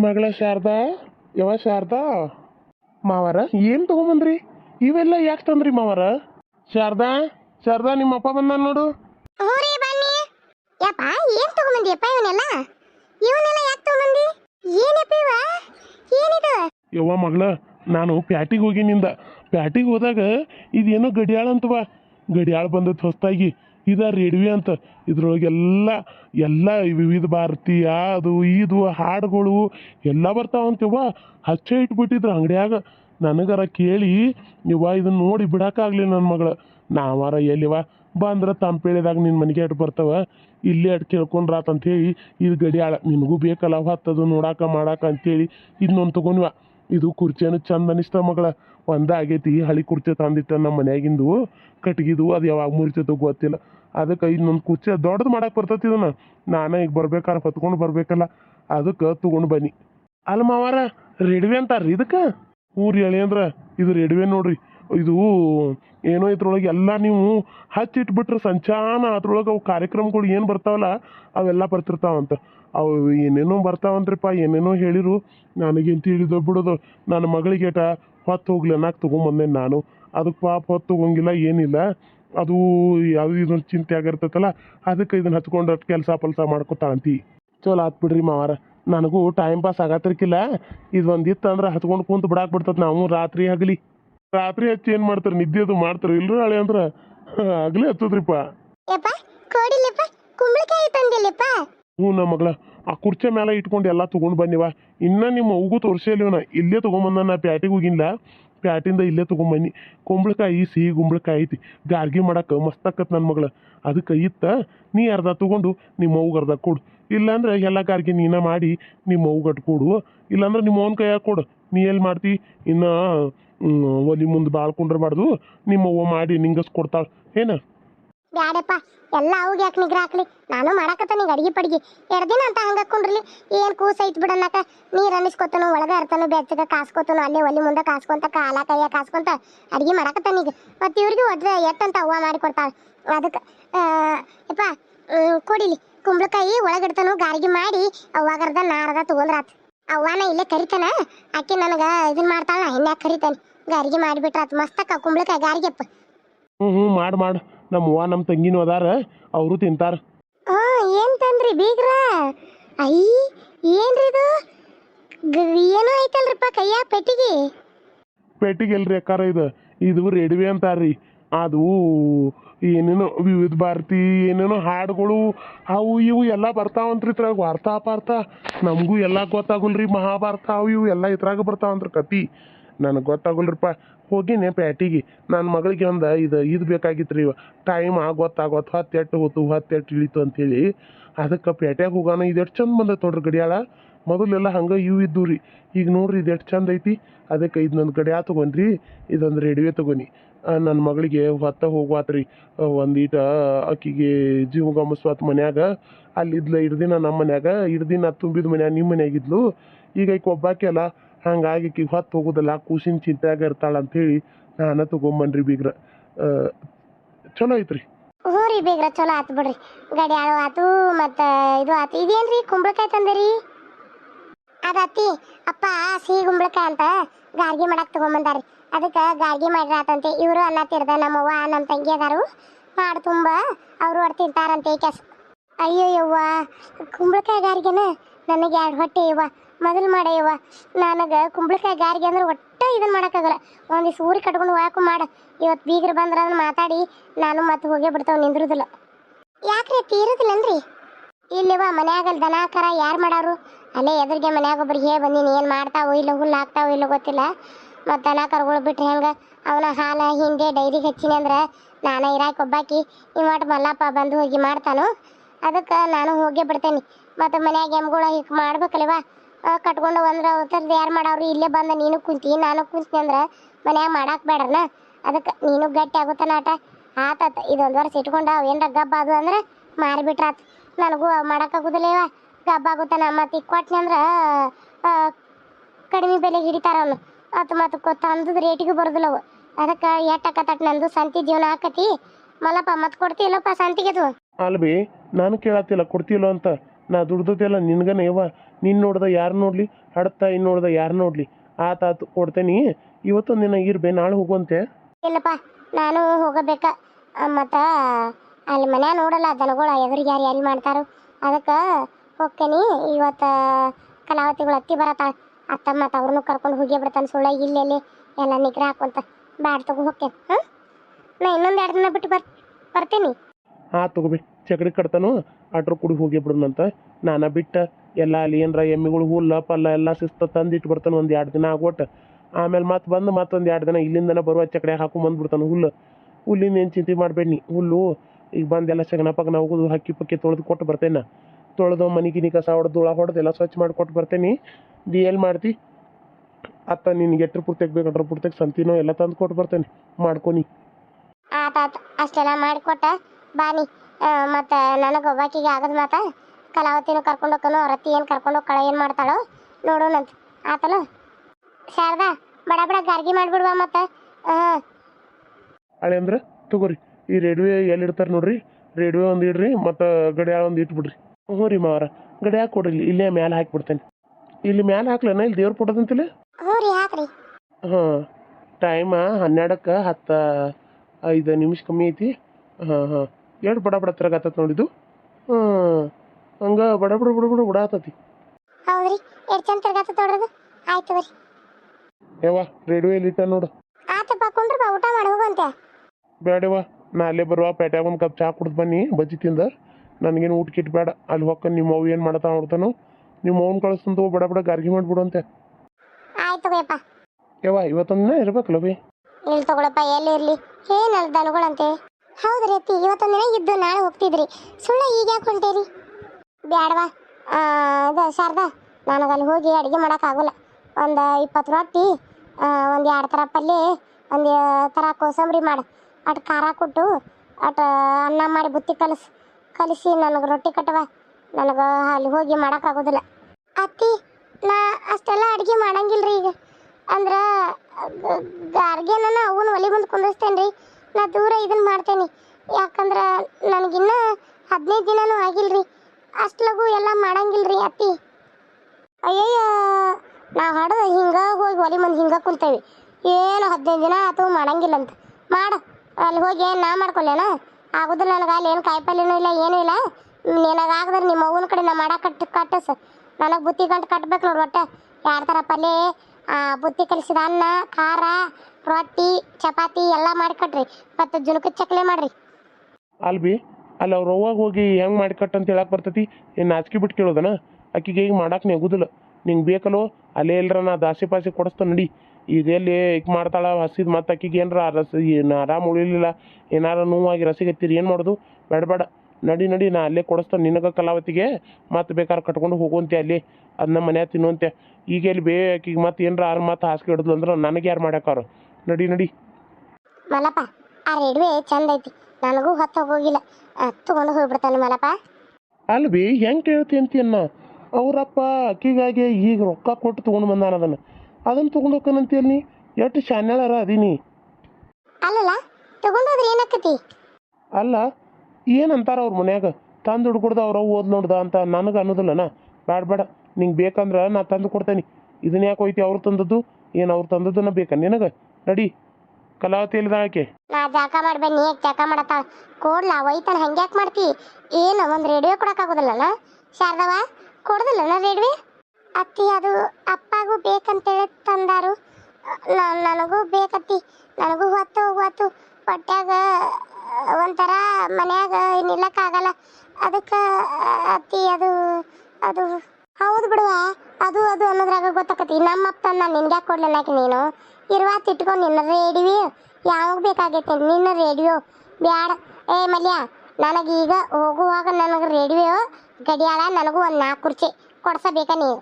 ಮಗಳ ಶಾರದಾ? ಯಾವ ಶಾರದಾ? ಮಾವರ? ಏನು ತಗೊಂಬಂದ್ರಿ? ಇವೆಲ್ಲ ಯಾಕೆ ತಂದ್ರಿ ಮಾವರ? ಶಾರದಾ? ಶಾರದಾ ನಿಮ್ಮ ಅಪ್ಪ ಬಂದ ನೋಡು ಹ್ಞೂ ಬನ್ನಿ. ಯಪ್ಪ ಏನ್ ತಗೊಂಬಂದಿಯಪ್ಪ ಇವನ್ನೆಲ್ಲ? ಇವನ್ನೆಲ್ಲ ಯಾಕೆ ತಗೊಂಬಂದಿ? ಏನಪ್ಪ ಇವ? ಏನಿದು? ಯವ್ವ ಮಗಳ ನಾನು ಪ್ಯಾಟಿಗೆ ಹೋಗಿನಿಂದ. ಪ್ಯಾಟಿಗೆ ಹೋದಾಗ ಇದೇನೋ ಗಡಿಯಾಳ ಅಂತವ. ಗಡಿಯಾಳ ಬಂದದ್ ಹೊಸ್ದಾಗಿ ಇದ ರೇಡ್ವಿ ಅಂತ. ಇದ್ರೊಳಗೆಲ್ಲ ಎಲ್ಲ ವಿವಿಧ ಭಾರತೀಯ, ಅದು ಇದು, ಹಾಡುಗಳು ಎಲ್ಲ ಬರ್ತಾವಂತವ್ವ ಹಚ್ಚ ಇಟ್ಬಿಟ್ಟಿದ್ರು ಅಂಗಡಿಯಾಗ. ನನಗರ ಕೇಳಿ ಇವ ಇದನ್ನ ನೋಡಿ ಬಿಡಕ್ಕಾಗ್ಲಿ ನನ್ನ ಮಗಳು. ನಾವಾರ ಎಲ್ಲಿವ ಬಂದ್ರೆ ತಂಪೇಳಿದಾಗ ನಿನ್ನ ಮನೆಗೆ ಅಟ್ ಬರ್ತಾವ. ಇಲ್ಲೇ ಅಟ್ ಕೇಳ್ಕೊಂಡ್ರಾತ್ ಅಂತೇಳಿ ಇದು ಗಡಿಯಾಳ. ನಿನಗೂ ಬೇಕಲ್ಲ ಹತ್ತದು ನೋಡಾಕ ಮಾಡಾಕ ಅಂತೇಳಿ ಇದನ್ನೊಂದು ತಗೊಂಡ್ವ ಇದು ಕುರ್ಚಿಯನ್ನು ಚಂದ ಅನಿಸ್ತ ಮಗಳ. ಒಂದ ಆಗೈತಿ ಹಳಿ ಕುರ್ಚಿ ತಂದಿಟ್ಟ ನಮ್ಮ ಮನ್ಯಾಗಿಂದು ಕಟ್ಗಿದು, ಅದು ಯಾವಾಗ ಮುರಿತೈತೋ ಗೊತ್ತಿಲ್ಲ. ಅದಕ್ಕೆ ಇನ್ನೊಂದು ಕುಚ್ಚ ದೊಡ್ಡದು ಮಾಡಕ್ಕೆ ಬರ್ತೈತಿ ಇದನ್ನ. ನಾನೇ ಈಗ ಬರ್ಬೇಕಾರೆ ಹೊತ್ಕೊಂಡು ಬರಬೇಕಲ್ಲ, ಅದಕ್ಕೆ ತಗೊಂಡು ಬನ್ನಿ. ಅಲ್ಲ ಮಾವಾರ, ರೆಡ್ವೆ ಅಂತಾರ್ರಿ ಇದಕ್ಕೆ? ಹ್ಞೂ ರೀ ಹೇಳಿ ಅಂದ್ರೆ, ಇದು ರೆಡ್ವೆ ನೋಡ್ರಿ. ಇದು ಏನೋ ಇದ್ರೊಳಗೆ ಎಲ್ಲ ನೀವು ಹಚ್ಚಿಟ್ಬಿಟ್ರೆ ಸಂಚಾನ, ಅದ್ರೊಳಗೆ ಅವು ಕಾರ್ಯಕ್ರಮಗಳು ಏನು ಬರ್ತಾವಲ್ಲ, ಅವೆಲ್ಲ ಬರ್ತಿರ್ತಾವಂತ. ಅವು ಏನೇನೋ ಬರ್ತಾವಂತ್ರಿಪ್ಪ, ಏನೇನೋ ಹೇಳಿರು. ನನಗೇನು ಹೇಳಿದ ಬಿಡೋದು, ನನ್ನ ಮಗಳಿಗೆ ಹೊತ್ತು ಹೋಗ್ಲಿ ಅನ್ನಕ್ಕೆ ತೊಗೊಂಬಂದೆ ನಾನು. ಅದಕ್ಕೆ ಪಾಪ ಹೊತ್ತು ಹೋಗಂಗಿಲ್ಲ ಏನಿಲ್ಲ. ಅದು ಯಾವುದು ಇದೊಂದು ಚಿಂತೆ ಆಗಿರ್ತೈತಲ್ಲ ಅದಕ್ಕೆ ಇದನ್ನ ಹಚ್ಕೊಂಡು ಕೆಲಸ ಪಲ್ಸ ಮಾಡ್ಕೊತಾಳಂತಿ. ಚಲೋ ಆತ್ ಬಿಡ್ರಿ ಮಾವಾರ ನನಗೂ ಟೈಮ್ ಪಾಸ್ ಆಗತ್ತಿರ್ಕಿಲ್ಲ ಇದು ಒಂದು ಇತ್ತು ಅಂದ್ರೆ ಹಚ್ಕೊಂಡು ಕುಂತು ಬಿಡಾಕ್ ಬಿಡ್ತದೆ ನಾವು ರಾತ್ರಿ ಆಗಲಿ ರಾತ್ರಿ ಹಚ್ಚಿ ಏನು ಮಾಡ್ತಾರೆ ನಿದ್ದೆ ಅದು ಮಾಡ್ತಾರೆ ಇಲ್ರಿ ಹಳೆ ಅಂದ್ರೆ ಆಗಲೇ ಹಚ್ಚದ್ರಿಪ್ಪ ಹ್ಞೂ ನಮ್ಮ ಮಗಳ ಆ ಕುರ್ಚಿ ಮೇಲೆ ಇಟ್ಕೊಂಡು ಎಲ್ಲ ತೊಗೊಂಡು ಬಂದಿವ ಇನ್ನ ನಿಮ್ಮ ಅವ್ಗೂ ತೋರಿಸಿಲ್ವನ ಇಲ್ಲೇ ತೊಗೊಂಬಂದ ನಾ ಪ್ಯಾಟಿಗೆ ಹೋಗಿಲ್ಲ ಪ್ಯಾಟಿಂದ ಇಲ್ಲೇ ತೊಗೊಂಬನ್ನಿ. ಕುಂಬಳಕಾಯಿ ಸಿಹಿ ಕುಂಬಳಕಾಯಿ ಐತಿ. ಗಾರ್ಗಿ ಮಾಡಕ್ಕೆ ಮಸ್ತಾಕತ್ ನನ್ನ ಮಗಳ. ಅದಕ್ಕೆ ಇತ್ತ ನೀ ಅರ್ಧ ತೊಗೊಂಡು ನಿಮ್ಮ ಅವ್ಗೆ ಅರ್ಧ ಕೊಡು. ಇಲ್ಲಾಂದ್ರೆ ಎಲ್ಲ ಗಾರ್ಗಿ ನೀನ ಮಾಡಿ ನಿಮ್ಮ ಅವ್ಗೆ ಅಟ್ ಕೊಡು. ಇಲ್ಲಾಂದ್ರೆ ನಿಮ್ಮ ಅವ್ನ ಕೈಯಾಗ ಕೊಡು. ನೀ ಎಲ್ಲಿ ಮಾಡ್ತಿ? ಇನ್ನು ಒಲಿ ಮುಂದೆ ಬಾಳ್ಕೊಂಡ್ರಬಾರ್ದು ನಿಮ್ಮ ಅವ್ವ ಮಾಡಿ ನಿಂಗಸ್ ಕೊಡ್ತಾಳೆ. ಏನ? ಬ್ಯಾಡಪ್ಪ ಎಲ್ಲ ಅವ್ಗೆ ಯಾಕೆ ನಿಗ್ರ ಹಾಕ್ಲಿ? ನಾನು ಮಾಡಕತ್ತ ನೀಗ ಅಡಿಗೆ ಪಡಿಗೆ. ಎರಡು ದಿನ ಅಂತ ಹಂಗ ಕುಂಡ್ರಿ ಏನ್ ಕೂಸ ಐತ್ ಬಿಡನ್ನಕ ನೀರ್ ಅನ್ನಿಸ್ಕೊತನು ಒಳಗೆ ಇರ್ತಾನು ಬೆಚ್ಚಗ ಕಾಸ್ಕೊತನು ಅಲ್ಲೇ ಒಲಿ ಮುಂದೆ ಕಾಸ್ಕೊಂತ ಕಾಲ ಕೈಯ ಕಾಸ್ಕೊಂತ ಅಡಿಗೆ ಮಾಡಕತ್ತ ನೀಗ ಮತ್ತೆ ಇವ್ರಿಗೆ ಎತ್ತ ಎಟ್ಟಂತ ಮಾಡಿ ಕೊಡ್ತಾಳ. ಅದಕ್ಕೆ ಯಪ್ಪ ಹ್ಮ್, ಕೊಡಿಲಿ. ಕುಂಬಳಕಾಯಿ ಒಳಗಿಡ್ತಾನು ಗಾರಿಗೆ ಮಾಡಿ ಅವಾಗರ್ದ ನಾರದ ತಗೊಂಡ್ರಾತ್. ಅವ್ವಾನ ಇಲ್ಲೇ ಕರಿತಾನ ಆಕೆ ನನಗ ಇದನ್ ಮಾಡ್ತಾಳ ಇನ್ಯಾಕ ಕರಿತಾನೆ. ಗಾರಿಗೆ ಮಾಡಿಬಿಟ್ರಾತ್ ಮಸ್ತಕ್ಕ ಕುಂಬಳಕಾಯಿ ಗಾರಿಗೆಪ್ಪ ಹ್ಞೂ ಹ್ಞೂ ಮಾಡಿ ಮಾಡಿ. ನಮ್ಮ ಅವ್ವ ನಮ್ಮ ತಂಗಿನೂ ಅದಾರ ಅವರು ತಿಂತಾರ. ಆ ಏನ್ ತಂದ್ರಿ ಬೀಗ್ರ? ಐ ಏನ್ರಿ ಇದು? ಗ- ಏನೋ ಐತಲ್ರಿಪ್ಪ ಕೈಯ ಪೆಟ್ಟಿಗೆ? ಪೆಟ್ಟಿಗೆ ಎಲ್ರಿ ಅಕ್ಕಾರ ಇದು. ಇದು ರೇಡಿವೆ ಅಂತಾರ್ರಿ. ಅದು ಏನೇನೋ ವಿವಿಧ ಭಾರತಿ ಏನೇನೋ ಹಾಡುಗಳು ಅವು ಇವು ಎಲ್ಲ ಬರ್ತಾವಂತ್ರಿ ಇದ್ರಾಗ. ವಾರ್ತಾ ಪಾರ್ಥ ನಮಗೂ ಎಲ್ಲ ಗೊತ್ತಾಗಲ್ರಿ. ಮಹಾಭಾರತ ಅವು ಇವು ಎಲ್ಲ ಇದ್ರಾಗ ಬರ್ತಾವಂತ್ರಿ ಕತಿ. ನನಗೆ ಗೊತ್ತಾಗಲ್ರಿಪ್ಪ. ಹೋಗಿನಿ ಪ್ಯಾಟಿಗೆ. ನನ್ನ ಮಗಳಿಗೆ ಒಂದು ಇದು ಇದು ಬೇಕಾಗಿತ್ತು ರೀ ಟೈಮ್ ಗೊತ್ತಾಗೋತ್ತು ಹತ್ತು ಎಟ್ಟು ಹೋತು ಹತ್ತು ಎಟ್ಟು ಇಳಿತು ಅಂತೇಳಿ. ಅದಕ್ಕೆ ಪೇಟ್ಯಾಗ ಹೋಗೋಣ ಇದು ಎಷ್ಟು ಚಂದ ಬಂದೈತೆ ನೋಡ್ರಿ ಗಡಿಯಾಳ. ಮೊದಲೆಲ್ಲ ಹಂಗೆ ಇವು ಇದ್ದು ರೀ ಈಗ ನೋಡ್ರಿ ಇದು ಎಷ್ಟು ಚಂದ ಐತಿ. ಅದಕ್ಕೆ ಇದನ್ನೊಂದು ಗಡಿಯಾ ತೊಗೊಂಡ್ರಿ. ಇದೊಂದು ರೆಡಿವೆ ತೊಗೊನಿ ನನ್ನ ಮಗಳಿಗೆ ಹೊತ್ತ ಹೋಗ್ವಾತ್ರಿ. ಒಂದೀಟ ಆಕಿಗೆ ಜೀವ ಗಮಸ್ವಾತ್ ಮನ್ಯಾಗ. ಅಲ್ಲಿದ್ಲ ಇಡ್ದಿನ ನಮ್ಮ ಮನ್ಯಾಗ. ಇಡ್ದಿನ ತುಂಬಿದ ಮನ್ಯಾಗ ನಿಮ್ಮ ಮನ್ಯಾಗಿದ್ಲು. ಈಗ ಈಕೆ ಒಬ್ಬಾಕೆ ಅಲ್ಲ. ಹಂಗಾಗಿ ಈಕಿಗೆ ಹೊತ್ತು ಹೋಗುದಿಲ್ಲ ಕೂಸಿನ ಚಿಂತ್ಯಾಗ ಇರ್ತಾಳ ಹೇಳಿ ನಾನು ತೊಗೊಂಬನ್ರಿ ಬೀಗ್ರ. ಚಲೋ ಐತ್ರಿ. ಹ್ಞೂ ರೀ ಬೀಗ್ರ, ಚಲೋ ಆತು ಬಿಡ್ರಿ. ಗಡಿಯಾಳು ಆತು, ಮತ್ತು ಇದು ಆತು. ಇದೇನ್ರಿ ಕುಂಬಳಕಾಯಿ ತಂದಿರಿ? ಅದು ಅತ್ತಿ ಅಪ್ಪ, ಸಿಹಿ ಕುಂಬಳಕಾಯಿ ಅಂತ ಗಾರ್ಗಿ ಮಾಡಕ್ಕೆ ತೊಗೊಂಬಂದಾರಿ. ಅದಕ್ಕೆ ಗಾರ್ಗಿ ಮಾಡಿರಾತಂತೆ ಇವರು ಅನ್ನತ್ತಿರ್ದ ನಮ್ಮವ್ವ ನಮ್ಮ ತಂಗಿ ಅದಾರು. ಮಾಡು ತುಂಬ. ಅವರು ಹೊಡ್ತಿರ್ತಾರಂತೆ ಕೆಸ್ ಅಯ್ಯೋ ಯವ್ವ ಕುಂಬಳಕಾಯಿ ಗಾರಿಗೆನ ನನಗೆ ಎರಡು ಹೊಟ್ಟೆ ಇವ ಮೊದಲು ಮಾಡ ಇವ. ನನಗೆ ಕುಂಬಳಕಾಯಿ ಗಾರಿಗೆ ಅಂದ್ರೆ ಒಟ್ಟು ಇದನ್ನ ಮಾಡೋಕ್ಕಾಗಲ್ಲ. ಒಂದಿವ್ಸ ಊರಿಗೆ ಕಟ್ಕೊಂಡು ಹೋಗಕ್ಕೂ ಮಾಡ. ಇವತ್ತು ಬೀಗರು ಬಂದ್ರೆ ಅದನ್ನ ಮಾತಾಡಿ ನಾನು ಮತ್ತೆ ಹೋಗೇ ಬಿಡ್ತಾವೆ ನಿಂದ್ರುದಿಲ್ಲ. ಯಾಕ್ರಿ ತೀರದಿಲ್ಲನ್ರಿ? ಇಲ್ಲಿವ ಮನೆಯಾಗಲ್ಲಿ ದನ ಕರ ಯಾರು ಮಾಡಾರು? ಅಲ್ಲೇ ಎದುರಿಗೆ ಮನ್ಯಾಗ ಒಬ್ರಿಗೆ ಹೇ ಬಂದೀನಿ ಏನು ಮಾಡ್ತಾವೋ ಇಲ್ಲ ಹುಲ್ಲು ಹಾಕ್ತಾವೋ ಇಲ್ಲ ಗೊತ್ತಿಲ್ಲ. ಮತ್ತು ದನ ಕರುಗಳು ಬಿಟ್ರೆ ಹೆಂಗೆ? ಅವನ ಹಾಲ ಹಿಂದೆ ಡೈರಿಗೆ ಹಚ್ಚಿನಿ ಅಂದ್ರೆ ನಾನು ಇರಾಕ್ ಒಬ್ಬಾಕಿ ಮಟ್ಟ ಮಲ್ಲಪ್ಪ ಬಂದು ಹೋಗಿ ಮಾಡ್ತಾನು? ಅದಕ್ಕೆ ನಾನು ಹೋಗೇ ಬಿಡ್ತೇನೆ. ಮತ್ತು ಮನ್ಯಾಗ ಎಮ್ಗಳ ಹಿಂಗೆ ಮಾಡ್ಬೇಕಲ್ವ? ಕಟ್ಕೊಂಡು ಅಂದ್ರೆ ಉತ್ತರದ ಯಾರು ಮಾಡವ್ರು? ಇಲ್ಲೇ ಬಂದ ನೀನು ಕುಂತಿ, ನಾನು ಕುಂತೀನಿ ಅಂದ್ರೆ ಮನ್ಯಾಗ ಮಾಡಕ್ಕೆ ಬೇಡ್ರನ ಅದಕ್ಕೆ ನೀನು ಗಟ್ಟಿ ಆಗುತ್ತಾನ ಆಟ ಆತಾತ, ಇದೊಂದು ವರ್ಷ ಇಟ್ಕೊಂಡು ಏನ್ರ ಗಬ್ಬ ಅದು ಅಂದ್ರೆ ಮಾರಿಬಿಟ್ರಾತ್. ನನಗೂ ಮಾಡೋಕ್ಕಾಗೋದಿಲ್ಲ ಇವ. ಗಬ್ಬ ಆಗುತ್ತಾನ ಮತ್ತು ಮತ್ತೆ ಕೊಟ್ನಿ ಅಂದ್ರೆ ಕಡಿಮೆ ಬೆಲೆಗೆ ಹಿಡಿತಾರ ಅವನು. ಮತ್ತು ಮತ್ತು ತಂದದ ರೇಟಿಗೆ ಬರೋದಿಲ್ಲ ಅವು. ಅದಕ್ಕೆ ಎಟ್ಟಕ್ಕತ್ತಟ್ ನಂದು ಸಂತಿ ಜೀವನ ಹಾಕತಿ ಮಲ್ಲಪ್ಪ, ಮತ್ತೆ ಕೊಡ್ತಿಲ್ಲಪ್ಪ ಸಂತಿಗೆ ಅದು? ಅಲ್ಬಿ, ನಾನು ಕೇಳತ್ತಿಲ್ಲ ಕೊಡ್ತಿಲ್ಲ ಅಂತ. ನಾ ದುಡ್ದತೆಲ್ಲ ನಿನ್ಗನ ಯವ್ವ. ನಿನ್ನ ನೋಡ್ದ ಯಾರು ನೋಡಲಿ? ಹಡ್ತಾ ಇನ್ನು ನೋಡ್ದ ಯಾರು ನೋಡಲಿ? ಆತಾತು ಕೊಡ್ತೇನೆ. ಇವತ್ತೊಂದು ದಿನ ಇರ್ಬೇ ನಾಳೆ ಹೋಗುವಂತೆ. ಇಲ್ಲಪ್ಪ ನಾನು ಹೋಗಬೇಕ. ಮತ್ತು ಅಲ್ಲಿ ಮನೆ ನೋಡಲ್ಲ ದನಗಳ ಎದುರಿಗೆ ಯಾರು ಎಲ್ಲಿ ಮಾಡ್ತಾರೋ. ಅದಕ್ಕೆ ಹೋಗ್ತೇನೆ. ಇವತ್ತು ಕಲಾವತಿಗಳು ಅತ್ತಿ ಬರತ್ತಾಳ. ಅತ್ತ ಮತ್ತು ಅವ್ರನ್ನೂ ಕರ್ಕೊಂಡು ಹೋಗಿ ಬಿಡ್ತಾನೆ ಸುಳ್ಳ. ಇಲ್ಲೆಲ್ಲಿ ಎಲ್ಲ ನಿಗ್ರಹ ಹಾಕೊಂತ ಬ್ಯಾಡ್ ತಗೋ ಹೋಗ್ತೇನೆ. ಹಾಂ ನಾ ಇನ್ನೊಂದು ಎರಡು ದಿನ ಬಿಟ್ಟು ಬರ್ ಬರ್ತೀನಿ. ಆ ತಗೋಬೇ ಚಕಡಿ ಕಟ್ತಾನು, ಆಟ್ರು ಕುಡಿ ಹೋಗಿ ಬಿಡೋಣಂತ ನಾನ ಬಿಟ್ಟ, ಎಲ್ಲ ಅಲ್ಲಿ ಏನರ ಎಮ್ಮಿಗಳು ಹುಲ್ಲ, ಪಲ್ಲ ಎಲ್ಲ ಶಿಸ್ತ ತಂದಿಟ್ಟು ಬರ್ತಾನೆ ಒಂದು ಎರಡು ದಿನ ಆಗೋಟ. ಆಮೇಲೆ ಮತ್ತೆ ಬಂದು ಮತ್ತೊಂದು ಎರಡು ದಿನ ಇಲ್ಲಿಂದನ ಬರುವ ಚಕಡೆ ಹಾಕೊಂಡ್ ಬಂದ್ಬಿಡ್ತಾನೆ ಹುಲ್ಲು. ಹುಲ್ಲಿಂದ ಏನು ಚಿಂತೆ ಮಾಡಬೇಡಿ ಹುಲ್ಲು. ಈಗ ಬಂದೆಲ್ಲ ಸಗಣ ಪಗನ ಹೋಗೋದು, ಹಕ್ಕಿ ಪಕ್ಕಿ ತೊಳೆದು ಕೊಟ್ಟು ಬರ್ತೇನೆ. ತೊಳೆದು ಮನಿ ಗಿನಿ ಕಸ ಹೊಡೆದು ಹುಳ ಹೊಡೆದು ಎಲ್ಲ ಸ್ವಚ್ಛ ಮಾಡಿ ಕೊಟ್ಟು ಬರ್ತೇನೆ. ಡಿ ಎಲ್ ಮಾಡ್ತಿ? ಅತ್ತ ನಿನಗೆ ಎಟ್ರ ಪೂರ್ತಿಗೆ ಬೇಕು ಅಟ್ರ ಸಂತಿನೋ ಎಲ್ಲ ತಂದು ಕೊಟ್ಟು ಬರ್ತೇನೆ. ಮಾಡ್ಕೊನಿ ಅಷ್ಟೆಲ್ಲ ಮಾಡಿಕೊಟ್ಟ ಬಾನಿ ಮತ್ತು ನನಗೆ ಒಬ್ಬಾಕಿಗೆ ಆಗದ ಮಾತ ಕಲಾವತಿನೂ ಕರ್ಕೊಂಡು ಹೋಗ್ಕನು ರತಿ ಏನು ಕರ್ಕೊಂಡು ಹೋಗ್ಕಳ ಏನು ಮಾಡ್ತಾಳೋ ನೋಡೋಣಂತ ಆತನು? ಶಾರದಾ ಬಡ ಬಡ ಗಾರ್ಗಿ ಮಾಡಿಬಿಡುವ ಮತ್ತು? ಹಾಂ ಅಂದ್ರೆ ತಗೋರಿ ಈ ರೇಡಿಯೋ ಎಲ್ಲಿ ಇಡ್ತಾರೆ ನೋಡ್ರಿ ರೇಡಿಯೋ ಒಂದು ಇಡ್ರಿ ಮತ್ತು ಗಡಿಯಾಳ ಒಂದು ಇಟ್ಬಿಡ್ರಿ. ಹ್ಞೂ ರೀ ಮಾವರ ಗಡಿಯಾಗ ಕೊಡ್ರಿ ಇಲ್ಲೇ ಮ್ಯಾಲೆ ಹಾಕ್ಬಿಡ್ತೇನೆ. ಇಲ್ಲಿ ಮ್ಯಾಲೆ ಹಾಕ್ಲೇನ ಇಲ್ಲಿ ದೇವ್ರ ಕೊಡೋದಂತಿಲ್ಲ ಹ್ಞೂ ರೀ ಹಾಕ್ರಿ ಹಾಂ ಟೈಮ ಹನ್ನೆರಡಕ್ಕೆ ಹತ್ತು ಐದು ನಿಮಿಷ ಕಮ್ಮಿ ಐತಿ. ಹಾಂ ಹಾಂ ಎರಡು ಬಡ ಬಡ ತಿರಗಾತತ್ ನೋಡಿದ್ದು ಹಾಂ ಹಂಗೆ ಬಡ ಬಡ ಬಡ ಬಡ ಬಿಡಾತತಿ ಹೌದ್ರಿ ಎಷ್ಟು ಚಂದ ತಿರ್ಗಾತ ನೋಡ್ರದು ಆಯ್ತು ಬರ್ರಿ ಯವ್ವ ರೇಡಿಯೋ ಎಲ್ಲಿ ಇಟ್ಟ ನೋಡು. ಆತಪ್ಪ ಕುಂಡ್ರು ಬಾ ಊಟ ಮಾಡಿ ಹೋಗಂತೆ ಬೇಡವ್ವ ನಾ ಅಲ್ಲೇ ಬರುವ ಪೇಟ್ಯಾಗ ಒಂದು ಕಪ್ ಚಾ ಕುಡ್ದು ಬನ್ನಿ ಬಜ್ಜಿ ತಿಂದ ನನಗೇನು ಊಟ ಕಿಟ್ ಬೇಡ ಅಲ್ಲಿ ಹೊಕ್ಕ ನಿಮ್ಮ ಅವು ಏನು ಮಾಡ್ತಾ ನೋಡ್ತಾನೋ. ನಿಮ್ಮ ಅವ್ನ ಕಳಿಸ್ತಂತ ಬಡ ಬಡ ಗಾರ್ಗಿ ಮಾಡಿಬಿಡು ಅಂತೆ. ಆಯ್ತು ಬೇಯಪ್ಪ ಯವ್ವ ಇವತ್ತೊಂದಿನ ಇರ್ಬೇಕಲ್ಲ ಬೇ. ಇಲ್ಲಿ ತಗೊಳಪ್ಪ ಎಲ್ಲಿ ಇರ್ಲಿ? ಏನಲ್ಲ ದನಗಳಂತೆ ಹೌದ್ರಿ ಅತ್ತಿ ಇವತ್ತೊಂದಿನ ಇದ್ದು ನಾಳೆ ಹೋಗ್ತಿದ್ರಿ. ಸುಳ್ಳ ಈಗ ಯಾಕೆ ಹೊಂಟೇರಿ ಬ್ಯಾಡವಾ? ಇದು ಶಾರದಾ ನನಗೆ ಅಲ್ಲಿ ಹೋಗಿ ಅಡುಗೆ ಮಾಡೋಕ್ಕಾಗಲ್ಲ. ಒಂದು ಇಪ್ಪತ್ತು ರೊಟ್ಟಿ ಒಂದು ಎರಡು ಥರ ಪಲ್ಯ, ಒಂದು ಥರ ಕೋಸಂಬರಿ ಮಾಡು. ಅಟ್ ಖಾರ ಕೊಟ್ಟು, ಅಟ್ ಅನ್ನ ಮಾಡಿ ಬುತ್ತಿ ಕಲಸಿ, ಕಲಿಸಿ ನನಗೆ ರೊಟ್ಟಿ ಕಟ್ಟವ. ನನಗೆ ಅಲ್ಲಿ ಹೋಗಿ ಮಾಡೋಕ್ಕಾಗೋದಿಲ್ಲ. ಅತ್ತಿ, ನಾ ಅಷ್ಟೆಲ್ಲ ಅಡುಗೆ ಮಾಡಂಗಿಲ್ಲ ರೀ ಈಗ. ಅಂದ್ರೆ ಗಾರ್ಗೆನ ಅವನು ಒಲೆ ಬಂದು ಕುಂದಿಸ್ತೇನೆ ರೀ ನಾ ದೂರ ಇದನ್ನ ಮಾಡ್ತೇನೆ. ಯಾಕಂದ್ರೆ ನನಗಿನ್ನ ಹದಿನೈದು ದಿನನೂ ಆಗಿಲ್ರಿ. ಅಷ್ಟು ಲಘು ಎಲ್ಲ ಮಾಡಂಗಿಲ್ರಿ ಅತ್ತಿ. ಅಯ್ಯಯ್ಯ ನಾ ಹಾಡದ ಹಿಂಗೆ ಹೋಗಿ ಒಲಿ ಮಂದಿ ಹಿಂಗೆ ಕುಂತೇವಿ. ಏನು ಹದಿನೈದು ದಿನ ಆತು ಮಾಡಂಗಿಲ್ಲ ಅಂತ ಮಾಡು, ಅಲ್ಲಿ ಹೋಗಿ ಏನು ನಾ ಮಾಡ್ಕೊಳ್ಳೇನ ಆಗುದಿಲ್ಲ ನನಗೆ, ಅಲ್ಲಿ ಏನು ಕಾಯಿಪಲ್ಯನೂ ಇಲ್ಲ, ಏನೂ ಇಲ್ಲ. ನಿನಗಾಗದ್ರೆ ನಿಮ್ಮ ಅವ್ವನ ಕಡೆ ನಾ ಮಾಡಕ್ಕೆ ಕಟ್ಟ ಕಟ್ಟಸ. ನನಗೆ ಬುತ್ತಿ ಗಂಟು ಕಟ್ಬೇಕು ನೋಡಿ ಒಟ್ಟು. ಯಾರ ಥರ ಪಲ್ಲೆ ಬುತ್ತಿ ಕಲಿಸಿದ ಅನ್ನ, ಖಾರ ರೊಟ್ಟಿ, ಚಪಾತಿ ಎಲ್ಲ ಮಾಡಿ ಮತ್ತೆ ಜುಣುಕದ ಚಕ್ಲೆ ಮಾಡ್ರಿ. ಅಲ್ಬಿ, ಅಲ್ಲ ಅವ್ರ ಹೋಗಿ ಹೆಂಗ್ ಮಾಡಿ ಕಟ್ ಅಂತ ಹೇಳಕ್ ಬರ್ತೈತಿ? ಏನು ನಾಚಿಕೆ ಬಿಟ್ಟು ಕೇಳೋದನ? ಆಕಿಗೆ ಈಗ ಮಾಡಕ್ಕೆ ನೆಗುದಿಲ್ಲ. ನಿಂಗೆ ಬೇಕಲ್ಲೋ? ಅಲ್ಲೇ ಇಲ್ರ ನಾ ದಾಸಿ ಪಾಸಿ ಕೊಡಿಸ್ತಾನೆ ನಡಿ. ಈಗ ಎಲ್ಲಿ ಮಾಡ್ತಾಳ, ಹಸಿದ್ ಮತ್ತೆ ಆಕಿಗೆ ಏನರ ರಸ, ಏನು ಆರಾಮ ಉಳಿಲಿಲ್ಲ, ಏನಾರ ನೋವಾಗಿ ರಸಿಗತ್ತೀರಿ, ಏನು ಮಾಡೋದು? ಬೇಡ ಬೇಡ. ನಡಿ ನಡಿ, ನಾ ಅಲ್ಲೇ ಕೊಡಿಸ್ತಾನೆ ನಿನಗೆ ಕಲಾವತಿಗೆ, ಮತ್ತೆ ಬೇಕಾದ್ರೆ ಕಟ್ಕೊಂಡು ಹೋಗುವಂತೆ ಅಲ್ಲಿ. ಅದನ್ನ ಮನ್ಯಾಗ ತಿನ್ನುವಂತೆ. ಈಗ ಎಲ್ಲಿ ಬೇ ಆಕಿಗೆ ಮತ್ತೆ ಏನರ ಆರು ಮತ್ತೆ ಹಾಸಿಗೆ ಹಿಡಿದ್ಲು ಅಂದ್ರೆ ನನಗೆ ಯಾರು ಮಾಡ್ಯಾಕಾರ ನಡಿ ನಡಿ. ಮಲಪ್ಪ ಆ ರೇಡ್ವೆ ಚಂದ ಐತಿ. ನನಗೂ ಹೊತ್ತು ಹೋಗಿಲ್ಲ. ತಗೊಂಡು ಹೋಗ್ಬಿಡ್ತಾನೆ ಮಲಪ್ಪ. ಅಲ್ಲ ಹೆಂಗ್ ಕೇಳ್ತಿ ಅಂತೀಯನ್ನ ಅವರಪ್ಪ ಅಕ್ಕಿಗಾಗಿ ಈಗ ರೊಕ್ಕ ಕೊಟ್ಟು ತಗೊಂಡು ಬಂದಾನ ಅದನ್ನು. ಅದನ್ನ ತೊಗೊಂಡು ಹೋಗ್ಕನಂತೀಯಲ್ಲ ನೀ ಎಷ್ಟು ಶಾನ್ಯಾಳರ ಅದೀನಿ. ಅಲ್ಲಲ್ಲ ತಗೊಂಡೋದ್ರೆ ಏನಾಕತಿ ಅಲ್ಲ ಏನಂತಾರ ಅವ್ರ ಮನ್ಯಾಗ? ತಂದು ಹುಡ್ಕೊಡ್ದ ಅವ್ರ ಓದ್ ನೋಡ್ದ ಅಂತ ನನಗೆ ಅನ್ನೋದಿಲ್ಲನ? ಬೇಡ ಬೇಡ ನಿಂಗೆ ಬೇಕಂದ್ರೆ ನಾ ತಂದು ಕೊಡ್ತೇನೆ. ಇದನ್ನ ಯಾಕೆ ಹೋಯ್ತಿ ಅವ್ರು ತಂದದ್ದು? ಏನು ಅವ್ರು ತಂದದ್ದನ್ನ ಬೇಕಾ ನಿನಗೆ? ನಡಿ ಕಲಾವತಿ ಎಲ್ಲಿದಾಳಕ್ಕೆ ನಾ ಜಾಕ ಮಾಡ್ಬೇ ನೀ ಜಾಕ ಮಾಡತ್ತಾಳ? ಕೊಡ್ಲ ಒಯ್ತಾನ ಹಂಗ್ಯಾಕ್ ಮಾಡ್ತಿ? ಏನು ಒಂದು ರೇಡಿಯೋ ಕೊಡಕ್ಕಾಗೋದಿಲ್ಲಲ್ಲ ಶಾರದವ ಕೊಡುದಿಲ್ಲನ ರೇಡಿಯೋ ಅತ್ತಿ ಅದು ಅಪ್ಪಗೂ ಬೇಕಂತೇಳಿ ತಂದಾರು. ನನಗೂ ಬೇಕತ್ತಿ ನನಗೂ ಹೊತ್ತು ಹೊತ್ತು. ಆ, ಒಂಥರ ಮನ್ಯಾಗ ನಿಲ್ಲಕ್ಕಾಗಲ್ಲ ಅದಕ್ಕೆ ಅತ್ತಿ ಅದು ಅದು ಹೌದು ಬಿಡುವ. ಅದು ಅದು ಅನ್ನೋದ್ರಾಗ ಗೊತ್ತಾಕತಿ. ನಮ್ಮ ಅಪ್ಪ ನಾನು ನಿನ್ಗೆ ಯಾಕೆ ಕೊಡ್ಲಿಲ್ಲ ನೀನು ಇರುವಾತ್ ಇಟ್ಕೊಂಡು ನಿನ್ನ ರೇಡಿಯೋ. ಯಾವಾಗ ಬೇಕಾಗೈತೆ? ನಿನ್ನ ರೇಡಿಯೋ. ಬ್ಯಾಡ. ಏ, ಮಲ್ಯ, ನನಗೀಗ ಹೋಗುವಾಗ ನನಗೆ ರೇಡಿಯೋ, ಗಡಿಯಾಳ, ನನಗೂ ಒಂದು ನಾಲ್ಕು ಕುರ್ಚಿ ಕೊಡ್ಸಬೇಕಾ ನೀವು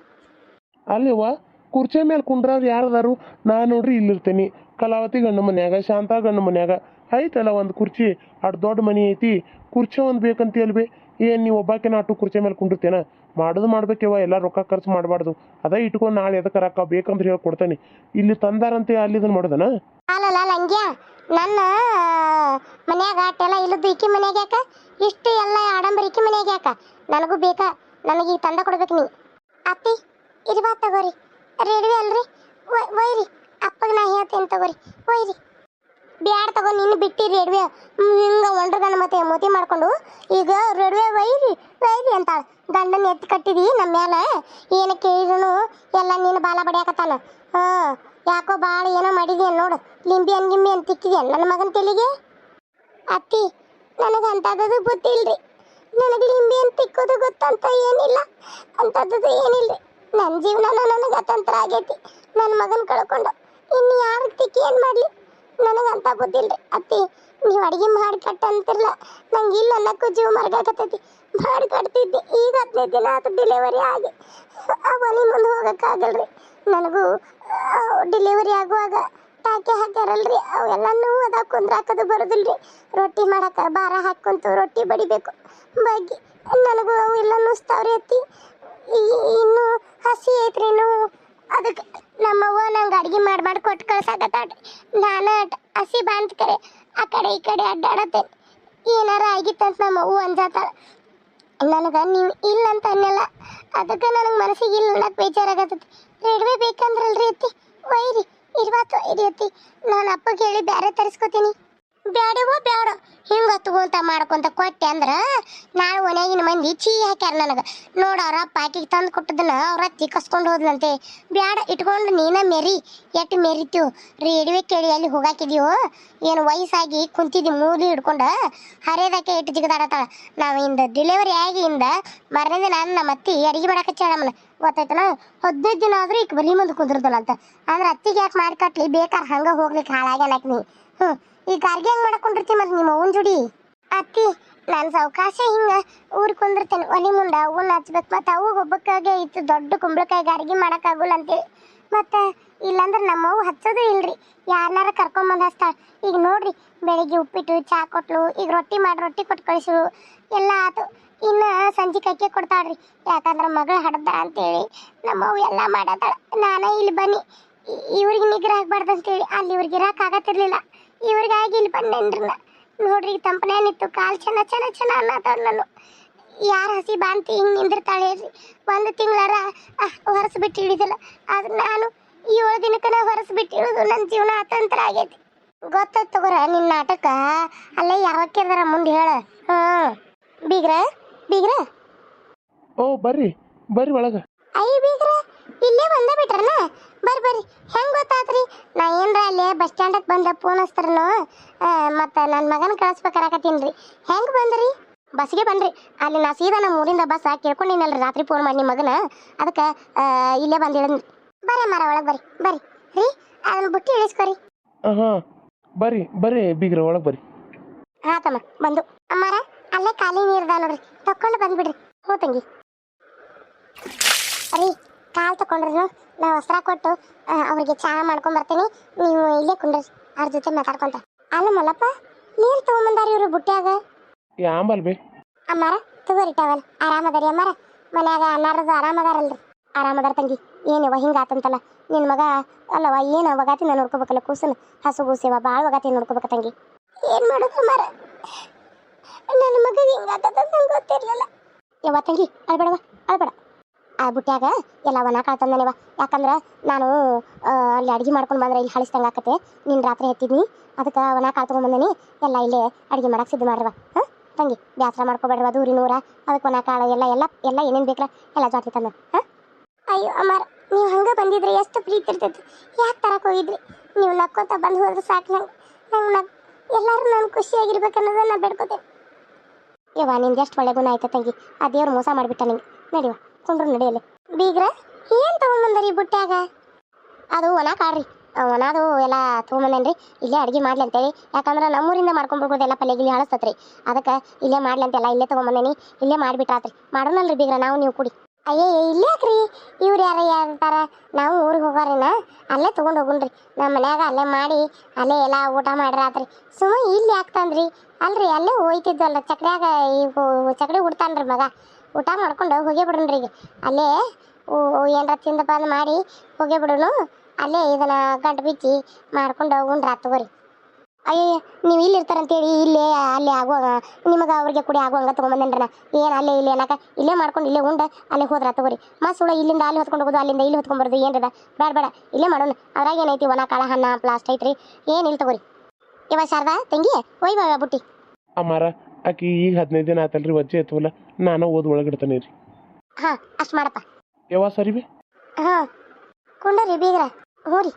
ಅಲ್ಲಿವ ಕುರ್ಚಿ ಮೇಲೆ ಕುಂಡ್ರವ್ರು ಯಾರದಾರು? ನಾ ನೋಡ್ರಿ ಇಲ್ಲಿರ್ತೇನೆ. ಕಲಾವತಿ ಗಂಡು ಮನ್ಯಾಗ, ಶಾಂತ ಗಂಡು ಮನ್ಯಾಗ. ಐತಲ್ಲ ಒಂದು ಕುರ್ಚಿ? ಅಡ್ ದೊಡ್ಡ ಮನೆ ಐತಿ. ಕುರ್ಚಿ ಒಂದು ಬೇಕಂತ ಹೇಳ್ಬಿ. ಏನು ನೀವು ಒಬ್ಬಾಕೆ ನಾಟು ಕುರ್ಚಿ ಮೇಲೆ ಕುಂಡಿರ್ತೇನ? ಮಾಡೋದು ಮಾಡ್ಬೇಕೇವ ಎಲ್ಲ ರೊಕ್ಕ ಖರ್ಚು ಮಾಡಬಾರ್ದು. ಅದೇ ಇಟ್ಕೊಂಡು ನಾಳೆ ಎದಕ್ಕೆ ರೊಕ್ಕ ಬೇಕಂದ್ರೆ ಹೇಳಿ ಕೊಡ್ತೇನೆ. ಇಲ್ಲಿ ತಂದಾರಂತೆ ಅಲ್ಲಿ ಇದನ್ನು ಮಾಡೋದನ? ಅಲ್ಲಲ್ಲ ಲಂಗ್ಯ ನನ್ನ ಮನ್ಯಾಗ ಆಟೆಲ್ಲ ಇಲ್ಲದ್ದು ಈಕಿ ಮನ್ಯಾಗ ಯಾಕ? ಇಷ್ಟು ಎಲ್ಲ ಆಡಂಬರ ಈಕಿ ಮನ್ಯಾಗ ಯಾಕ? ನನಗೂ ಬೇಕಾ, ನನಗೆ ಈಗ ತಂದ ಕೊಡ್ಬೇಕು ನೀ. ಅತ್ತಿ ಇರ್ಬಾ ತಗೋರಿ. ರೇಡ್ವಿ ಅಲ್ರಿ? ಒಯ್- ಒಯ್ರಿ. ಅಪ್ಪಗೆ ನಾ ಹೇಳ್ತೇನೆ ತಗೋರಿ. ಒಯ್ರಿ. ಬ್ಯಾಡ ತಗೋ ನಿನ್ನ ಬಿಟ್ಟಿ ರೇಡ್ವೆ. ಹಿಂಗ ಗಣ ಮತ್ತೆ ಮೋತಿ ಮಾಡ್ಕೊಂಡು, ಈಗ ರೇಡ್ವೆ ವೈರಿ ಒಯ್ರಿ ಅಂತಾಳೆ. ಗಂಡನ ಎತ್ತಿ ಕಟ್ಟಿದಿ ನಮ್ಮ ಮೇಲೆ ಏನು ಕೇಳಿದ್ರು ಎಲ್ಲ ನೀನು ಬಾಲ ಬಡಿಯಾಕತ್ತಾನ. ಹಾ, ಯಾಕೋ ಭಾಳ ಏನೋ ಮಾಡಿದ್ಯ ನೋಡು. ಲಿಂಬಿ ಅನ್ ಗಿಂಬಿ ಅಂತ ತಿಕ್ಕಿದ್ಯ ನನ್ನ ಮಗನ ತೆಲಿಗೆ? ಅತ್ತಿ, ನನಗೆ ಅಂಥದ್ದು ಇಲ್ರಿ ನನಗೆ ಲಿಂಬಿ ಅಂತ ತಿಕ್ಕೋದು ಗೊತ್ತಂತ ಏನಿಲ್ಲ. ಅಂಥದ್ದು ಏನಿಲ್ಲ ನನ್ನ ಜೀವನ ನನಗೆ ಅತಂತ್ರ ಆಗೈತಿ. ನನ್ನ ಮಗನ ಕಳ್ಕೊಂಡು, ಇನ್ನು ಯಾರು ತಿಕ್ಕಿ ಏನು ಮಾಡಲಿ? ನನಗೆ ಬುದ್ಧಿಲ್ರಿ ಅತ್ತಿ, ನೀವು ಅಡಿಗೆ ಮಾಡಿ ಕಟ್ಟ ಅಂತಿರಲ್ಲ ನಂಗೆ ಇಲ್ಲ ಅನ್ನಕ್ಕೂ ಜೀವ ಮರ್ಗಾಕತ್ತೈತಿ ಮಾಡಿ ಈಗ ಹದಿನೈದು ದಿನ ಆತು ಡೆಲಿವರಿ ಆಗಿ. ಆ ಒಲೆ ಮುಂದೆ ಹೋಗೋಕ್ಕಾಗಲ್ರಿ ನನಗೂ ಡೆಲಿವರಿ ಆಗುವಾಗ ಟಾಕೆ ಹಾಕ್ಯಾರಲ್ರಿ. ಅವೆಲ್ಲನೂ ಅದ ಕುಂದ್ರಾಕದು ಬರೋದಿಲ್ರಿ. ರೊಟ್ಟಿ ಮಾಡಕ ಭಾರ ಹಾಕೊಂತು ರೊಟ್ಟಿ ಬಡಿಬೇಕು. ಬಗ್ಗಿ, ನನಗೂ ಅವು ಎಲ್ಲ ನುಸ್ತಾವ್ರಿ ಅತ್ತಿ. ಇನ್ನೂ ಹಸಿ ಐತ್ರಿ ನಮ್ಮವ್ವ ಅಡ್ಗೆ ಮಾಡಿ ಮಾಡಿ ಕೊಟ್ಟು ಕಳ್ಸಾಕತ್ತಾಡ್ರಿ ನಾನು ಹಸಿ ಬಾಂತ್ ಕರೆ ಆ ಕಡೆ ಈ ಕಡೆ ಅಡ್ಡಾಡತ್ತೇನೆ ಏನಾರ ಆಗಿತ್ತಂತ ನಮ್ಮವ್ವ ಅಂಜಾತಾಳ. ನನಗೆ ನೀವು ಇಲ್ಲ ಅಂತ ಅನ್ನಲ್ಲ. ಅದಕ್ಕೆ ನನಗೆ ಮನಸ್ಸಿಗೆ ಇಲ್ಲ ಅನ್ನಕ್ಕೆ ಬೇಜಾರಾಗತ್ತೈತಿ. ರೆಡ್ವೆ ಬೇಕಂದ್ರಲ್ರಿ ಅತ್ತಿ. ಒಯ್ರಿ, ಇರ್ವಾತು ಒಯ್ರಿ ಅತ್ತಿ. ನಾನು ಅಪ್ಪಗೆ ಹೇಳಿ ಬೇರೆ ತರಿಸ್ಕೊತೀನಿ. ಬ್ಯಾಡವೋ ಬ್ಯಾಡ ಹಿಂಗ ತಗೊಂತ ಮಾಡ್ಕೊಂತ ಕೊಟ್ಟೆ ಅಂದ್ರ ನಾಳೆ ಒನೆಗಿನ ಮಂದಿ ಚೀ ಹಾಕ್ಯಾರ ನನಗೆ. ನೋಡ ಅವ್ರ ಅಪ್ಪ ತಂದು ಕೊಟ್ಟದನ್ನ ಅವ್ರ ಅತ್ತಿ ಹೋದ್ಲಂತೆ. ಬ್ಯಾಡ, ಇಟ್ಕೊಂಡು ನೀನ ಮೆರಿ ಎಟ್ಟು ಮೆರಿತೀವ್ ರೇಡಿವೆ ಕೇಳಿ ಅಲ್ಲಿ ಹೋಗಾಕಿದೀವೋ ಏನು ವಯಸ್ಸಾಗಿ ಕುಂತಿದ್ದಿ ಮೂಲಿ ಹಿಡ್ಕೊಂಡು ಹರಿಯದಕ್ಕೆ ಇಟ್ಟು ಜಿಗದಾಡತ್ತಾಳ. ನಾವು ಇಂದ ಡೆಲಿವರಿ ಆಗಿ ಇಂದ ಮರನೇ ನಾನು ನಮ್ಮ ಅತ್ತಿ ಅಡಿಗೆ ಮಾಡಕ್ಕೆ ನಮ್ಮನ್ನ. ಗೊತ್ತಾಯ್ತನ? ಹದಿನೈದು ದಿನ ಆದ್ರೂ ಈಗ ಬರೀ ಮುಂದೆ ಕುಂದಿರ್ದಲ್ಲ ಅಂತ ಅಂದ್ರೆ ಅತ್ತಿಗೆ ಯಾಕೆ ಮಾಡ್ಕಟ್ಲಿ ಕಟ್ಲಿ ಬೇಕಾರೆ ಹಂಗ ಹೋಗ್ಲಿಕ್ಕೆ ಹಾಳಾಗ್ಯಾನಕ್ ನೀ ಹ್ಞೂ ಈ ಗಾರ್ಗೆ ಹೆಂಗ್ ಮಾಡಕೊಂಡಿರ್ತಿ ಮತ್ತೆ ನಿಮ್ಮ ಅವನ್ ಜೋಡಿ? ಅತ್ತಿ, ನಾನು ಸಾವಕಾಶ ಹಿಂಗ ಊರ್ ಕುಂದಿರ್ತೇನೆ. ಒಲಿ ಮುಂಡ ಅವನ್ನ ಹಚ್ಬೇಕು ಮತ್ತೆ ಅವು ಒಬ್ಬಕ್ಕಾಗೆ ಇತ್ತು ದೊಡ್ಡ ಕುಂಬಳಕಾಯಿ ಗಾರ್ಗಿ ಮಾಡೋಕ್ಕಾಗಲ್ಲ ಅಂತೇಳಿ ಮತ್ತೆ ಇಲ್ಲಾಂದ್ರೆ ನಮ್ಮವ್ವ ಹಚ್ಚೋದು ಇಲ್ರಿ. ಯಾರನ್ನಾರ ಕರ್ಕೊಂಬಂದು ಹಚ್ತಾಳ. ಈಗ ನೋಡ್ರಿ, ಬೆಳಿಗ್ಗೆ ಉಪ್ಪಿಟ್ಟು, ಚಾ ಕೊಟ್ಲು, ಈಗ ರೊಟ್ಟಿ ಮಾಡಿ, ರೊಟ್ಟಿ ಕೊಟ್ಟು ಕಳಿಸು ಎಲ್ಲ ಆತು. ಇನ್ನು ಸಂಜೆ ಕೈಕೆ ಕೊಡ್ತಾಳ್ರಿ. ಯಾಕಂದ್ರೆ ಮಗಳು ಹಡ್ದ ಅಂತೇಳಿ ನಮ್ಮವ್ವ ಎಲ್ಲ ಮಾಡತ್ತಾಳ ನಾನೇ ಇಲ್ಲಿ ಬನ್ನಿ. ಇವ್ರಿಗೆ ನಿಗ್ರಹ ಆಗ್ಬಾರ್ದು ಅಂತೇಳಿ ಅಲ್ಲಿ ಇವ್ರಿಗೆ ಇರಕ್ಕೆ ಆಗತ್ತಿರ್ಲಿಲ್ಲ. ಇವ್ರಿಗಾಗಿ ಇಲ್ಲಿ ಬಂದೇನ್ರಿ ನಾ ನೋಡ್ರಿ ತಂಪನೆ ನಿತ್ತು ಕಾಲು ಚೆನ್ನ ಚೆನ್ನ ಚೆನ್ನ ಅನ್ನತ್ತಾಳ ನಾನು. ಯಾರು ಹಸಿ ಬಾಂತಿ ಹಿಂಗೆ ನಿಂದಿರ್ತಾಳೆ ರೀ ಒಂದು ತಿಂಗಳಾರ ಹೊರಸು ಬಿಟ್ಟು ಹಿಡಿದಿಲ್ಲ ಆದ್ರೆ ನಾನು ಏಳು ದಿನಕ್ಕನ ಹೊರಸು ಬಿಟ್ಟು ಇಳಿದು ನನ್ನ ಜೀವನ ಅತಂತ್ರ ಆಗೈತಿ. ಗೊತ್ತಾಯ್ತು ತಗೋರ ನಿನ್ನ ನಾಟಕ? ಅಲ್ಲೇ ಯಾವಕ್ಕಿರ್ದಾರ ಮುಂದೆ ಹೇಳ. ಹಾಂ ಬೀಗ್ರ ಬೀಗ್ರ? ಓ ಬರ್ರಿ ಬರ್ರಿ ಒಳಗ. ಐ ಬೀಗ್ರ? ಇಲ್ಲೇ ಬಂದ ಬಿಟ್ರನ ಬರ್ರಿ ಬರ್ರಿ. ಹೆಂಗ್ ಗೊತ್ತಾತ್ರಿ? ನಾ ಏನ್ರ ಅಲ್ಲೇ ಬಸ್ ಸ್ಟ್ಯಾಂಡಕ್ಕೆ ಬಂದ ಫೋನ್ ಹಚ್ತಾರನು ಮತ್ತು ನನ್ನ ಮಗನ ಕಳಿಸ್ಬೇಕಾರಕತ್ತೀನಿ ರೀ. ಹೆಂಗ್ ಬಂದ್ರಿ? ಬಸ್ಗೆ ಬನ್ರಿ ಅಲ್ಲಿ ನಾ ಸೀದಾ ನಮ್ಮ ಊರಿಂದ ಬಸ್ ಕೇಳ್ಕೊಂಡಿನಲ್ರಿ ರಾತ್ರಿ ಫೋನ್ ಮಾಡಿ ನಿಮ್ಮ ಮಗನ. ಅದಕ್ಕೆ ಇಲ್ಲೇ ಬಂದು ಇಳಿದ್ರಿ ಬರ್ರಿ ಮರ ಒಳಗೆ ಬರ್ರಿ. ಬರ್ರಿ. ರೀ ಅದನ್ನ ಬುಟ್ಟಿ ಇಳಿಸ್ಕೊರಿ. ಹಾಂ ಬರ್ರಿ ಬರ್ರಿ ಬೀಗ್ರ ಒಳಗೆ ಬರ್ರಿ. ಹಾ ತಮ್ಮ ಬಂದು. ಅಮ್ಮಾರ ಅಲ್ಲೇ ಖಾಲಿ ನೀರ್ದ ನೋಡ್ರಿ. ತಕೊಂಡು ಬಂದ್ಬಿಡ್ರಿ. ಹ್ಞೂ ತಂಗಿ. ರೀ ಕಾಲ್ ತಕೊಂಡ್ರು ನಾ ವಸ್ತ್ರ ಕೊಟ್ಟು ಅವ್ರಿಗೆ ಚಹಾ ಮಾಡ್ಕೊಂಡ್ ಬರ್ತೀನಿ. ನೀವು ಇಲ್ಲೇ ಕುಂಡ್ರಿ ಅವ್ರ ಜೊತೆ ಮಾತಾಡ್ಕೊಂತ. ಅಲ್ಲ ಮಲ್ಲಪ್ಪ ನೀರು ತಗೊಂಬಂದಾರ ಇವ್ರು ಬುಟ್ಟಿಯಾಗ? ಯಾಂಬಲ್ ಬೇ. ಅಮ್ಮಾರ ತಗೋರಿ ಟವಲ್ ಆರಾಮದಾರಿ ಅಮ್ಮಾರ. ಮನ್ಯಾಗ ಅನ್ನಾರದು ಆರಾಮದಾರಲ್ರಿ ಆರಾಮದಾರ ತಂಗಿ. ಏನವ ಹಿಂಗ ಆತಂತಲ್ಲ. ನಿನ್ ಮಗ ಅಲ್ಲವ ಏನು ನಾನು ನೋಡ್ಕೋಬೇಕಲ್ಲ ಕೂಸನ. ಹಸು ಗೂಸೇವ ಭಾಳ ಒಗಾತಿ ನೋಡ್ಕೋಬೇಕ ತಂಗಿ. ಏನ್ ಮಾಡೋದು ಅಮ್ಮಾರ? ನನ್ನ ಮಗ ಹಿಂಗಾತಂತ ನಂಗೆ ಗೊತ್ತಿರ್ಲಿಲ್ಲ. ಯವ್ವ ತಂಗಿ ಅಳ್ಬೇಡವ ಅಳ್ಬೇಡ. ಆ ಬುಟ್ಯಾಗ ಎಲ್ಲ ಒಣ ಕಾಳು ತಂದನೆವ ಯಾಕಂದ್ರೆ ನಾನು ಅಲ್ಲಿ ಅಡ್ಗೆ ಮಾಡ್ಕೊಂಡು ಬಂದ್ರೆ ಇಲ್ಲಿ ಹಳಿಸ್ದಂಗೆ ಆಕತೆ ನೀನು ರಾತ್ರಿ ಎತ್ತಿದ್ನಿ ಅದಕ್ಕೆ ಒಣ ಕಾಳು ತೊಗೊಂಬಂದನಿ ಎಲ್ಲ ಇಲ್ಲೇ ಅಡ್ಗೆ ಮಾಡಕ್ಕೆ ಸಿದ್ಧ ಮಾಡ್ರವ ಹಾಂ? ತಂಗಿ ಬ್ಯಾಸರ ಮಾಡ್ಕೊಬೇಡ್ರವ ದೂರಿ ನೂರ ಅದಕ್ಕೆ ಒಣ ಕಾಳು ಎಲ್ಲ ಎಲ್ಲ ಎಲ್ಲ ಏನೇನು ಬೇಕ್ರ ಎಲ್ಲ ಜಾತಿ ತಂದ ಹಾಂ? ಅಯ್ಯೋ ಅಮ್ಮಾರ ನೀವು ಹಂಗೆ ಬಂದಿದ್ರಿ ಎಷ್ಟು ಪ್ರೀತಿ ಇರ್ತೈತಿ. ಯಾಕೆ ತರಕ್ಕೆ ಹೋಗಿದ್ರಿ? ನೀವು ನಕ್ಕೋತ ಬಂದು ಹೋದ್ರೆ ಸಾಕು ನಂಗೆ. ನಂಗೆ ನಗ್ ಎಲ್ಲರೂ ನಾನು ಖುಷಿಯಾಗಿರ್ಬೇಕನ್ನೋದನ್ನ ನಾ ಬೇಡ್ಕೋತೇನೆ. ಯವ್ವ ನಿಂದು ಎಷ್ಟು ಒಳ್ಳೆ ಗುಣ ಆಯ್ತು ತಂಗಿ. ಆ ದೇವ್ರು ಮೋಸ ಮಾಡಿಬಿಟ್ಟ ನಿಂಗೆ. ನಡಿವ ಕುಂಡ್ರು ನಡಿಯಲ್ಲಿ ಬೀಗ್ರ, ಏನ್ ತೊಗೊಂಬಂದರಿ ಬುಟ್ಟ್ಯಾಗ? ಅದು ಒಣ ಕಾಡ್ರಿ. ಒಣದು ಎಲ್ಲ ತೊಗೊಂಬಂದೇನ್ರಿ ಇಲ್ಲೇ ಅಡುಗೆ ಮಾಡ್ಲಿ ಅಂತೇಳಿ. ಯಾಕಂದ್ರೆ ನಮ್ಮೂರಿಂದ ಮಾಡ್ಕೊಂಡ್ಬಿಡ್ಬೋದು ಎಲ್ಲ ಪಲ್ಯ ಗಿಲಿ ಹಳಸ್ತತ್ರಿ. ಅದಕ್ಕೆ ಇಲ್ಲೇ ಮಾಡ್ಲಿ ಅಂತೆಲ್ಲ ಇಲ್ಲೇ ತೊಗೊಂಬಂದೇನಿ ಇಲ್ಲೇ ಮಾಡಿಬಿಟ್ರಾತ್ರಿ. ಮಾಡೋಣಲ್ರಿ ಬೀಗ್ರ, ನಾವು ನೀವು ಕುಡಿ. ಅಯ್ಯೇ, ಇಲ್ಲೇ ಯಾಕ್ರಿ? ಇವ್ರು ಯಾರು ಯಾರಂತಾರ ನಾವು ಊರಿಗೆ ಹೋಗೋರಿನ? ಅಲ್ಲೇ ತೊಗೊಂಡು ಹೋಗುಣ್ರಿ. ನಮ್ಮ ಮನ್ಯಾಗ ಅಲ್ಲೇ ಮಾಡಿ, ಅಲ್ಲೇ ಎಲ್ಲ ಊಟ ಮಾಡ್ರಾತ್ರಿ. ಸುಮ್ಮ ಇಲ್ಲಿ ಯಾಕೆ ತಂದ್ರಿ? ಅಲ್ರಿ, ಅಲ್ಲೇ ಹೋಯ್ತಿದ್ವಲ್ಲ ಚಕ್ರ್ಯಾಗ ಈಗ ಚಕ್ಡಿ ಹುಡ್ತಾನ್ರಿ ಮಗ. ಊಟ ಮಾಡ್ಕೊಂಡು ಹೋಗೇ ಬಿಡೋಣ್ರಿ ಈಗ. ಅಲ್ಲೇ ಏನರ ತಿಂದ ಬಂದು ಮಾಡಿ ಹೋಗೇ ಬಿಡೋನು ಅಲ್ಲೇ ಇದನ್ನ ಗಂಟು ಬಿಚ್ಚಿ ಮಾಡ್ಕೊಂಡು ಉಂಡ್ರ ತಗೋರಿ. ಅಯ್ಯಯ್ಯ, ನೀವು ಇಲ್ಲಿ ಇರ್ತಾರಂತೇಳಿ, ಇಲ್ಲೇ, ಅಲ್ಲೇ ಆಗುವಾಗ, ನಿಮಗೆ ಅವ್ರಿಗೆ ಕುಡಿ ಆಗುವಂಗ ತೊಗೊಂಬಂದೇನ್ರನ? ಏನು ಅಲ್ಲೇ, ಇಲ್ಲಿ ಅನ್ನಕ? ಇಲ್ಲೇ ಮಾಡ್ಕೊಂಡು ಇಲ್ಲೇ ಉಂಡ, ಅಲ್ಲೇ ಹೋದ್ರ ತಗೋರಿ. ಮಾ ಸುಳ ಇಲ್ಲಿಂದ ಅಲ್ಲಿ ಹೊತ್ಕೊಂಡು ಹೋಗೋದು, ಅಲ್ಲಿಂದ ಇಲ್ಲಿ ಹೊತ್ಕೊಂಬರೋದು ಏನ್ರದ? ಬೇಡ ಬೇಡ ಇಲ್ಲೇ ಮಾಡೋಣ. ಅದ್ರಾಗ ಏನೈತಿ ಒಣ, ಕಾಳ, ಹಣ್ಣ, ಪ್ಲಾಸ್ಟ್ ಐತ್ರಿ. ಏನಿಲ್ಲ ತಗೋರಿ. ಇವ ಶಾರದಾ, ತಂಗಿ ಒಯ್ ಬಾ ಬುಟ್ಟಿ. ಅಮ್ಮಾರ ಆಕಿ ಈಗ ಹದಿನೈದು ದಿನ ಆತಲ್ರಿ ವಜ್ಜೆ ಎತ್ತವಲ್ಲ ನಾನು ಓದ್ ಒಳಗಿಡ್ತಾನೆ ರೀ. ಹಾ ಅಷ್ಟು ಮಾಡಪ್ಪ. ಯಾವ ಸರಿ ಬಿ? ಹಾ ಕುಂಡರಿ ಬೀಗ್ರ ಹ್ಞೂ ರೀ